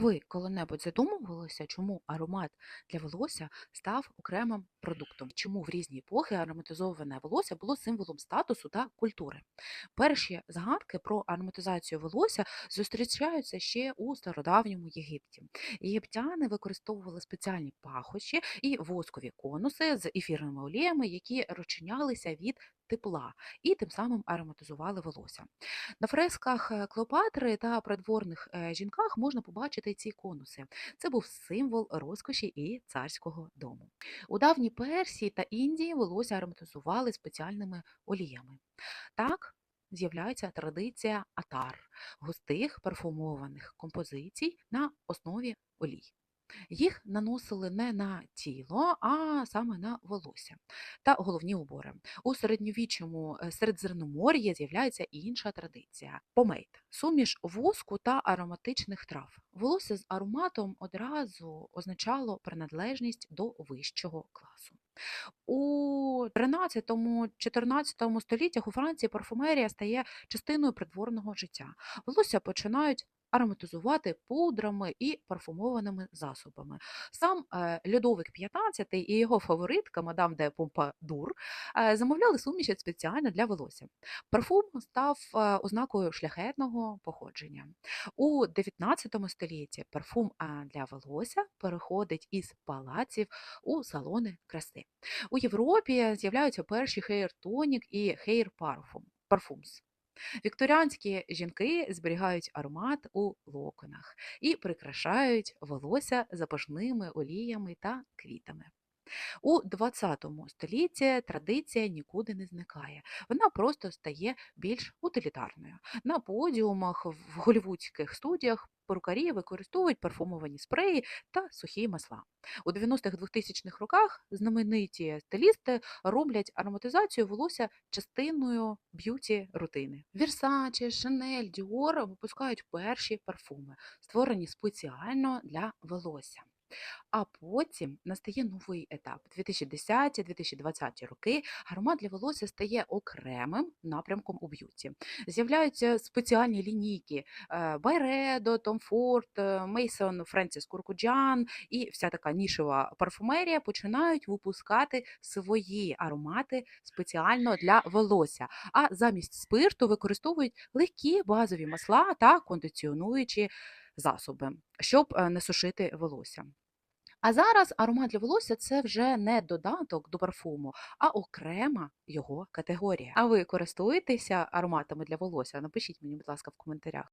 Ви коли-небудь задумувалися, чому аромат для волосся став окремим продуктом? Чому в різні епохи ароматизоване волосся було символом статусу та культури? Перші згадки про ароматизацію волосся зустрічаються ще у стародавньому Єгипті. Єгиптяни використовували спеціальні пахощі і воскові конуси з ефірними оліями, які розчинялися від тепла і тим самим ароматизували волосся. На фресках е, Клеопатри та придворних е, жінках можна побачити ці конуси. Це був символ розкоші і царського дому. У давній Персії та Індії волосся ароматизували спеціальними оліями. Так з'являється традиція атар густих парфумованих композицій на основі олій. Їх наносили не на тіло, а саме на волосся та головні убори. У середньовіччому е, Середземномор'ї з'являється інша традиція помейт суміш воску та ароматичних трав. Волосся з ароматом одразу означало приналежність до вищого класу. У 13-14 століттях у Франції парфумерія стає частиною придворного життя. Волосся починають ароматизувати пудрами і парфумованими засобами. Сам е, Людовик XV і його фаворитка мадам де Помпадур е, замовляли суміші спеціально для волосся. Парфум став е, ознакою шляхетного походження. У 19 столітті парфум для волосся переходить із палаців у салони краси. У Європі з'являються перші хейр-тонік і хейр-парфумс. Вікторіанські жінки зберігають аромат у локонах і прикрашають волосся запашними оліями та квітами. У ХХ столітті традиція нікуди не зникає, вона просто стає більш утилітарною. На подіумах в голівудських студіях перукарі використовують парфумовані спреї та сухі масла. У 90-х 2000-х роках знамениті стилісти роблять ароматизацію волосся частиною б'юті рутини. Versace, Chanel, Dior випускають перші парфуми, створені спеціально для волосся. А потім настає новий етап. 2010-2020 роки аромат для волосся стає окремим напрямком у б'юті. З'являються спеціальні лінійки Byredo, Tom Ford, Mason, Френсіс Куркуджан і вся така нішева парфумерія починають випускати свої аромати спеціально для волосся. А замість спирту використовують легкі базові масла та кондиціонуючі засоби, щоб е, не сушити волосся. А зараз аромат для волосся це вже не додаток до парфуму, а окрема його категорія. А ви користуєтеся ароматами для волосся? Напишіть мені, будь ласка, в коментарях.